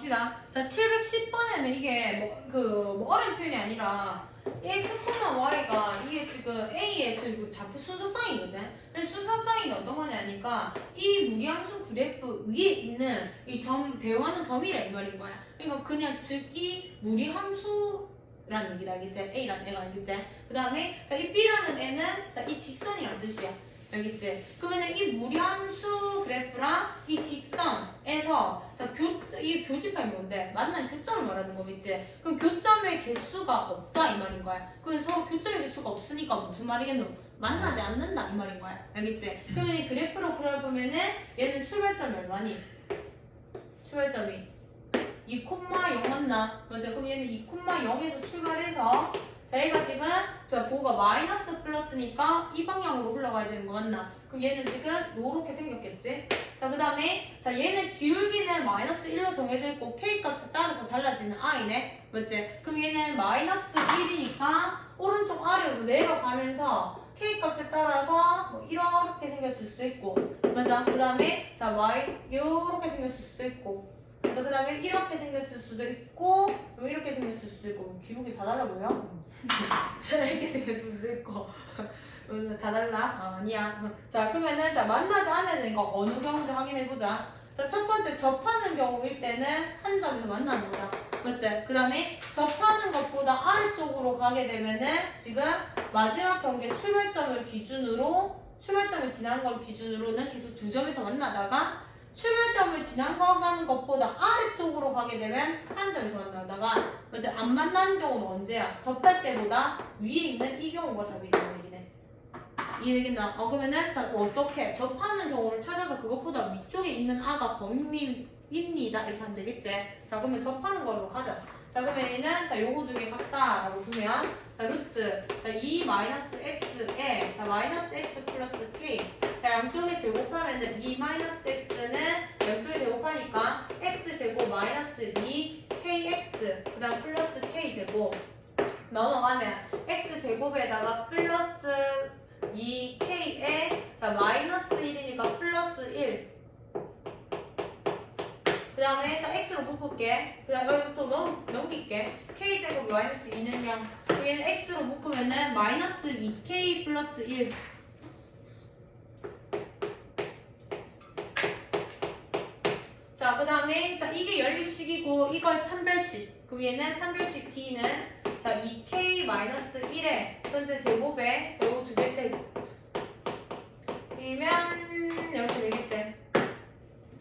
봅시다. 자, 710번에는 이게 뭐, 그, 뭐 어려운 표현이 아니라 x, y가 이게 지금 a의 지금 좌표 순서상이거든. 근데 순서상이 어떤 거냐니까 이 무리함수 그래프 위에 있는 이 점, 대화하는 점이라 이 말인 거야. 그러니까 그냥 즉 이 무리함수라는 얘기다, 알겠지? a라는 애가 알겠지? 그 다음에 자, 이 b라는 애는 자, 이 직선이란 뜻이야. 알겠지? 그러면 이 무리함수 그래프랑 이 직선에서 자, 교, 이 교집합이 뭔데? 만난 교점을 말하는 거겠지? 그럼 교점의 개수가 없다 이 말인 거야. 그래서 교점의 개수가 없으니까 무슨 말이겠노? 만나지 않는다 이 말인 거야. 알겠지? 그러면 이 그래프로 그려보면은 얘는 출발점이 얼마니? 출발점이 2,0 맞나? 맞아. 그럼 얘는 2,0에서 출발해서 자, 얘가 지금 자, 보호가 마이너스 플러스니까 이 방향으로 흘러가야 되는 거 맞나? 그럼 얘는 지금 요렇게 생겼겠지? 자, 그 다음에 자, 얘는 기울기는 마이너스 1로 정해져 있고 k 값에 따라서 달라지는 i네? 맞지? 그럼 얘는 마이너스 1이니까 오른쪽 아래로 내려가면서 k 값에 따라서 뭐 이렇게 생겼을 수도 있고 맞아? 그 다음에 자, y 요렇게 생겼을 수도 있고 자, 그 다음에 이렇게 생겼을 수도 있고 요 이렇게 생겼을 수도 있고 기록이 다 달라 보여? 자 이렇게 생겼을 수도 있고 다 달라? 아, 아니야 자 그러면은 자 만나지 않는 거 어느 경우인지 확인해보자 자 첫 번째 접하는 경우일 때는 한 점에서 만나는 거다 맞지? 그 다음에 접하는 것보다 아래쪽으로 가게 되면은 지금 마지막 경계 출발점을 기준으로 출발점을 지나는 걸 기준으로는 계속 두 점에서 만나다가 출발점을 지나가는 것보다 아래쪽으로 가게 되면 한 점에서 만나다가 이제 안 만나는 경우는 언제야? 접할 때보다 위에 있는 이 경우가 답이라 는 얘기네. 이해되겠나? 어 그러면은 자 어떻게 접하는 경우를 찾아서 그것보다 위쪽에 있는 아가 범위입니다 이렇게 하면 되겠지? 자 그러면 접하는 걸로 가자. 자 그러면 얘는 자 요거 중에 같다 라고 두면 자 루트 자 2 마이너스 x에 자 마이너스 x 플러스 k 자 양쪽에 제곱하면은 2 마이너스 x는 양쪽에 제곱하니까 x 제곱 마이너스 2 kx 그 다음 플러스 k 제곱 넘어가면 x 제곱에다가 플러스 2k에 자 마이너스 1이니까 플러스 1. 그 다음에 자 x로 묶을게. 그 다음에 여기 또 넘, 넘길게. k 제곱 마이너스 2는 0. 그럼 얘는 x로 묶으면은 마이너스 2k 플러스 1. 자, 그 다음에, 자, 이게 연립식이고, 이걸 판별식. 그럼 얘는 판별식 D는, 자, 2K 마이너스 1에, 현재 제곱에, 제곱 두개 때, 이면, 이렇게 되겠지.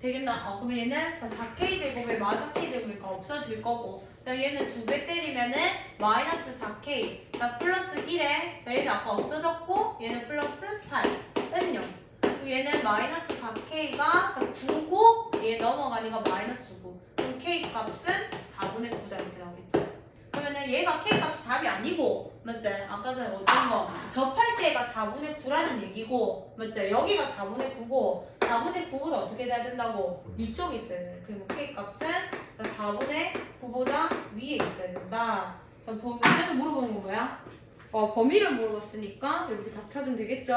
되겠나? 어, 그럼 얘는, 자, 4K 제곱에 마 4K 제곱이니까 없어질 거고, 자, 얘는 두 배 때리면은, 마이너스 4K. 자, 플러스 1에, 자, 얘는 아까 없어졌고, 얘는 플러스 8. 은 0. 그리고 얘는 마이너스 4K가 자 9고 얘 넘어가니까 마이너스 9 그럼 K 값은 4분의 9다 이렇게 나오겠지 그러면은 얘가 K 값이 답이 아니고 맞지? 아까 전에 어떤 거 접할 때가 4분의 9라는 얘기고 맞지? 여기가 4분의 9고 4분의 9보다 어떻게 돼야 된다고? 위쪽에 있어야 돼 그러면 K 값은 4분의 9보다 위에 있어야 된다 자 범위를 물어보는 거 뭐야? 어, 범위를 물어봤으니까 이렇게 답 찾으면 되겠죠?